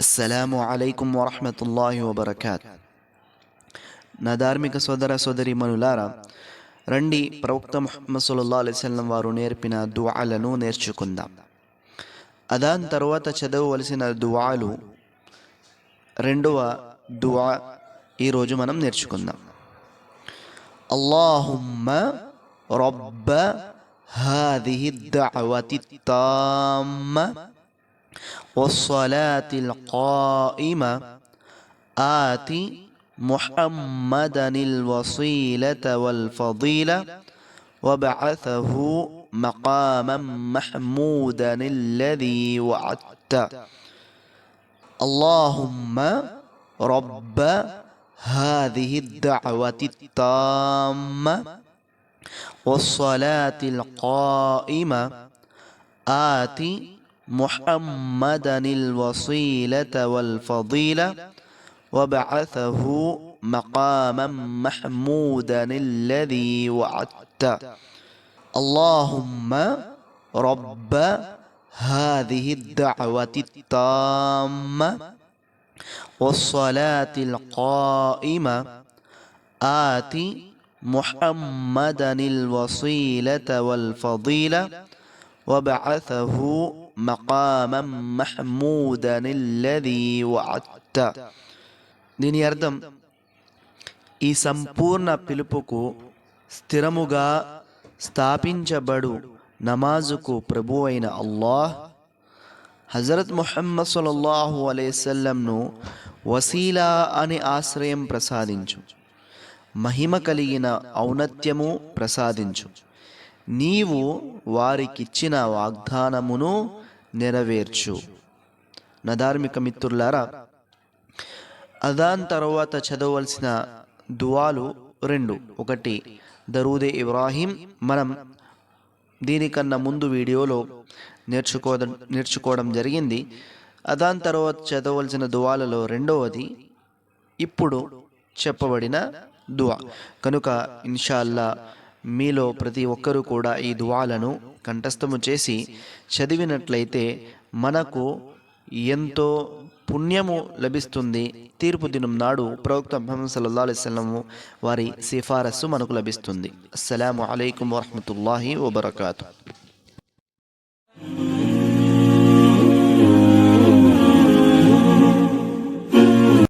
అస్సలాము అలైకుం వరహమతుల్లాహి వబర్కాత్ నా ధార్మిక సోదర సోదరి మనులారా రండి ప్రవక్త ముహమ్మద్ సల్లల్లాహు అలైహి వసల్లం వారు నేర్పిన దుఆలను నేర్చుకుందాం అదాన్ తర్వాత చదవవలసిన దుఆలు రెండవ దుఆ ఈరోజు మనం నేర్చుకుందాం اللهم رب هذه الدعوة التامة والصلاة القائمة آت محمدا الوصيلة والفضيلة وبعثه مقاما محمودا الذي وعدت. اللهم رب هذه الدعوة التامة والصلاة القائمة آت محمدا الوصيلة والفضيلة وبعثه مقاما محمودا الذي وعدت. اللهم رب هذه الدعوة التامة والصلاة القائمة. آت محمدا الوصيلة والفضيلة وبعثه మకామ మహ్మూదనిల్లది అత్త దీని అర్థం ఈ సంపూర్ణ పిలుపుకు స్థిరముగా స్థాపించబడు నమాజుకు ప్రభు అయిన అల్లాహ్ హజరత్ ముహమ్మద్ సల్లల్లాహు అలైసల్లంను వసీలా అని ఆశ్రయం ప్రసాదించు. మహిమ కలిగిన ఔన్నత్యము ప్రసాదించు. నీవు వారికిచ్చిన వాగ్దానమును నెరవేర్చు. నా ధార్మిక మిత్రులారా అదాన్ తర్వాత చదవలసిన దువాలు రెండు. ఒకటి దరూదే ఇబ్రాహీం మనం దీనికన్నా ముందు వీడియోలో నేర్చుకో నేర్చుకోవడం జరిగింది. అదాన్ తర్వాత చదవలసిన దువాలలో రెండవది ఇప్పుడు చెప్పబడిన దువా. కనుక ఇన్షాల్లా మీలో ప్రతి ఒక్కరూ కూడా ఈ దువాలను కంఠస్థము చేసి చదివినట్లయితే మనకు ఎంతో పుణ్యము లభిస్తుంది. తీర్పు దినం నాడు ప్రవక్త ముహమ్మద్ సల్లల్లాహు అలైహి వారి సిఫారసు మనకు లభిస్తుంది. అస్సలం అలైకుం వరహమతుల్లాహి వబర్కాతు.